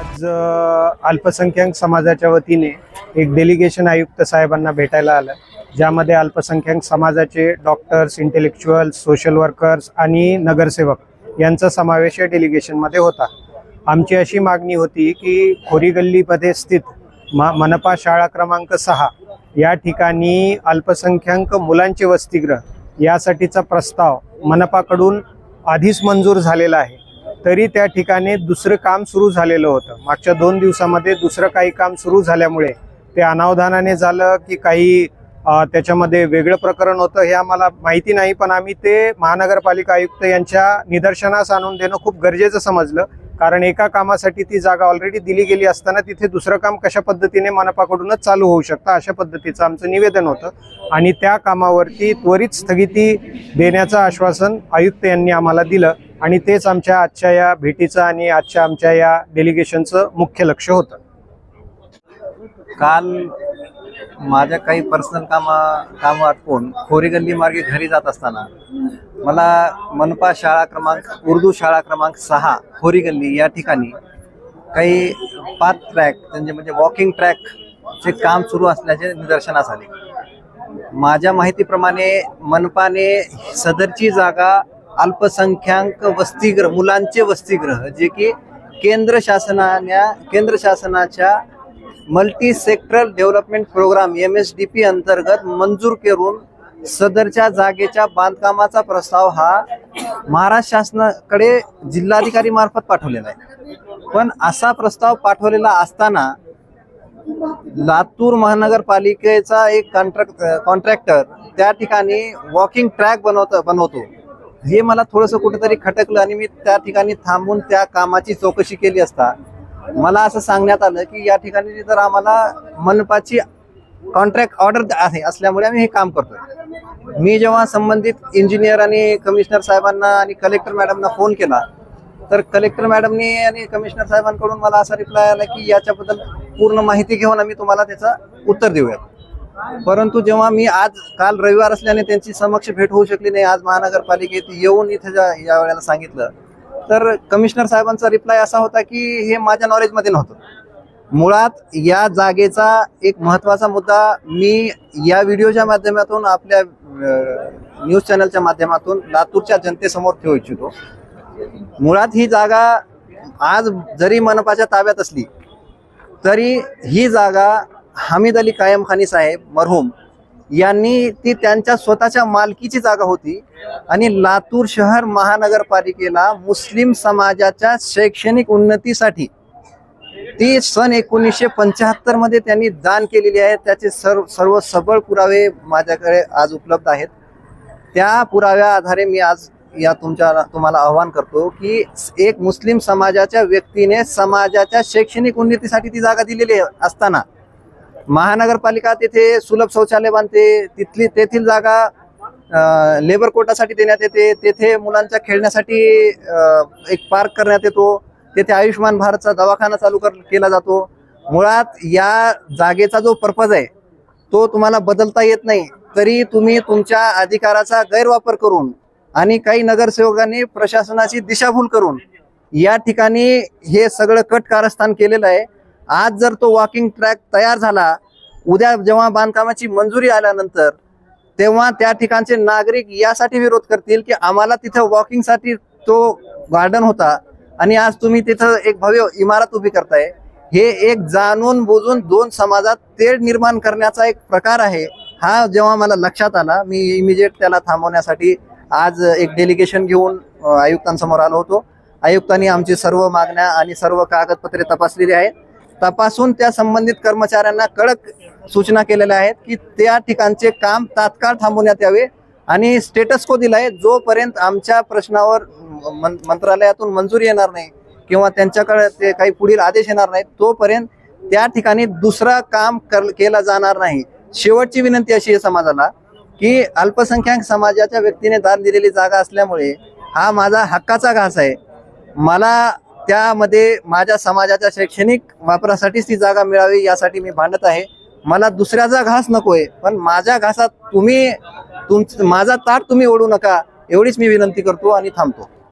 आज अल्पसंख्याक समाजाच्या वतीने एक डेलिगेशन आयुक्त साहेबांना भेटायला आलं. ज्यामध्ये अल्पसंख्याक समाजाचे डॉक्टर्स इंटेलेक्च्युअल्स सोशल वर्कर्स आणि नगरसेवक यांचा समावेश या डेलिगेशनमध्ये होता. आमची अशी मागणी होती की खोरी गल्लीमध्ये स्थित म मनपा शाळा क्रमांक सहा या ठिकाणी अल्पसंख्याक मुलांचे वसतिगृह यासाठीचा प्रस्ताव मनपाकडून आधीच मंजूर झालेला आहे. तरी त्या ठिकाणी दुसरं काम सुरू झालेलं होतं. मागच्या दोन दिवसामध्ये दुसरं काही काम सुरू झाल्यामुळे ते अनावधानाने झालं की काही त्याच्यामध्ये वेगळं प्रकरण होतं हे आम्हाला माहिती नाही पण आम्ही ते महानगरपालिका आयुक्त यांच्या निदर्शनास आणून देणं खूप गरजेचं समजलं. कारण एका कामासाठी ती जागा ऑलरेडी दिली गेली असताना तिथे दुसरं काम कशा पद्धतीने मनपाकडूनच चालू होऊ शकतं अशा पद्धतीचं आमचं निवेदन होतं. आणि त्या कामावरती त्वरित स्थगिती देण्याचं आश्वासन आयुक्त यांनी आम्हाला दिलं. आणि तेच आमच्या आजच्या या भेटीचं आणि आजच्या आमच्या या डेलिगेशनचं मुख्य लक्ष होतं. काल माझ्या काही पर्सनल कामा कामं आटपून खोरी गल्ली मार्गे घरी जात असताना मला मनपा शाळा क्रमांक उर्दू शाळा क्रमांक सहा खोरी गल्ली या ठिकाणी काही पाच ट्रॅक म्हणजे म्हणजे वॉकिंग ट्रॅकचे काम सुरू असल्याचे निदर्शनास आले. माझ्या माहितीप्रमाणे मनपाने सदरची जागा अल्पसंख्याक वसतिग्रह मुलांचे वसतिग्रह जे की केंद्र शासनाने केंद्र शासनाच्या multi sectoral development programme M S D P अंतर्गत मंजूर करून सदरच्या जागेच्या बांधकामाचा प्रस्ताव हा महाराष्ट्र शासनाकडे जिल्हाधिकारी मार्फत पाठवलेला आहे. पण असा प्रस्ताव पाठवलेला असताना लातूर महानगरपालिकेचा एक कॉन्ट्रॅक्ट कॉन्ट्रॅक्टर त्या ठिकाणी वॉकिंग ट्रॅक बनवतो बनवतो. हे मला थोडंसं कुठेतरी खटकलं आणि मी त्या ठिकाणी थांबून त्या कामाची चौकशी केली असता मला असं सांगण्यात आलं की या ठिकाणी जर आम्हाला मनपाची कॉन्ट्रॅक्ट ऑर्डर आहे असल्यामुळे आम्ही हे काम करतो मी जेव्हा संबंधित इंजिनियर आणि कमिशनर साहेबांना आणि कलेक्टर मॅडमना फोन केला तर कलेक्टर मॅडमनी आणि कमिशनर साहेबांकडून मला असा रिप्लाय आला की याच्याबद्दल पूर्ण माहिती घेऊन आम्ही तुम्हाला त्याचं उत्तर देऊयात. परंतु जेव्हा मी आज काल रविवार असल्याने त्यांची समक्ष भेट होऊ शकली नाही आज महानगरपालिकेत येऊन इथे ज्या- या वेळेला सांगितलं तर कमिशनर साहेबांचा रिप्लाय असा होता की हे माझ्या नॉलेजमध्ये नव्हतं. मुळात या जागेचा एक महत्त्वाचा मुद्दा मी या व्हिडिओच्या माध्यमातून आपल्या न्यूज चॅनलच्या माध्यमातून लातूरच्या जनतेसमोर ठेवू इच्छितो. मुळात ही जागा आज जरी मनपाच्या ताब्यात असली तरी ही जागा हमीद अली कायम खानी साहेब मरहूम यांनी ती त्यांच्या स्वतःच्या मालकीची जागा होती आणि लातूर शहर महानगरपालिकेला मुस्लिम समाजाच्या शैक्षणिक उन्नतीसाठी ती सन एकोणीसशे पंच्याहत्तरमध्ये त्यांनी दान केलेली आहे. त्याचे सर्व सर्व सबळ पुरावे माझ्याकडे आज उपलब्ध आहेत. त्या पुराव्या आधारे मी आज या तुमच्या तुम्हाला आव्हान करतो की एक मुस्लिम समाजाच्या व्यक्तीने समाजाच्या शैक्षणिक उन्नतीसाठी ती जागा दिलेली असताना महानगरपालिका तिथे सुलभ शौचालय बांधते. तिथली तेथील जागा लेबर कोटासाठी देण्यात येते. तेथे मुलांच्या खेळण्यासाठी एक पार्क करण्यात येतो. तेथे आयुष्यमान भारतचा दवाखाना चालू कर केला जातो. मुळात या जागेचा जो पर्पज आहे तो तुम्हाला बदलता येत नाही. तरी तुम्ही तुमच्या अधिकाराचा गैरवापर करून आणि काही नगरसेवकांनी प्रशासनाची दिशाभूल करून या ठिकाणी हे सगळं कट कारस्थान केलेलं आहे. आज जर तो वॉकिंग ट्रॅक तयार झाला उद्या जेव्हा बांधकामाची मंजुरी आल्यानंतर तेव्हा त्या ठिकाणचे नागरिक यासाठी विरोध करतील की आम्हाला तिथं वॉकिंगसाठी तो गार्डन होता आणि आज तुम्ही तिथं एक भव्य इमारत उभी करताय. हे एक जाणून बुजून दोन समाजात तेढ निर्माण करण्याचा एक प्रकार आहे. हा जेव्हा मला लक्षात आला मी इमिजिएट त्याला थांबवण्यासाठी आज एक डेलिगेशन घेऊन आयुक्तांसमोर आलो होतो. आयुक्तांनी आमची सर्व मागण्या आणि सर्व कागदपत्रे तपासलेली आहेत. तपासून त्या संबंधित कर्मचाऱ्यांना कडक सूचना केलेल्या आहेत की त्या ठिकाणचे काम तात्काळ थांबवण्यात यावे आणि स्टेटस को दिलाय जोपर्यंत आमच्या प्रश्नावर मंत्रालयातून मंजुरी येणार नाही किंवा त्यांच्याकडे ते काही पुढील आदेश येणार नाहीत तोपर्यंत त्या ठिकाणी दुसरा काम कर- केला जाणार नाही. शेवटची विनंती अशी आहे समाजाला की अल्पसंख्याक समाजाच्या व्यक्तीने दान दिलेली जागा असल्यामुळे हा माझा हक्काचा घास आहे. मला त्यामध्ये माझ्या समाजाच्या शैक्षणिक वापरासाठीच ती जागा मिळावी यासाठी मी भांडत आहे. मला दुसऱ्याचा घास नको आहे पण माझ्या घासात तुम्ही तुम माझा ताट तुम्ही ओढू नका एवढीच मी विनंती करतो आणि थांबतो.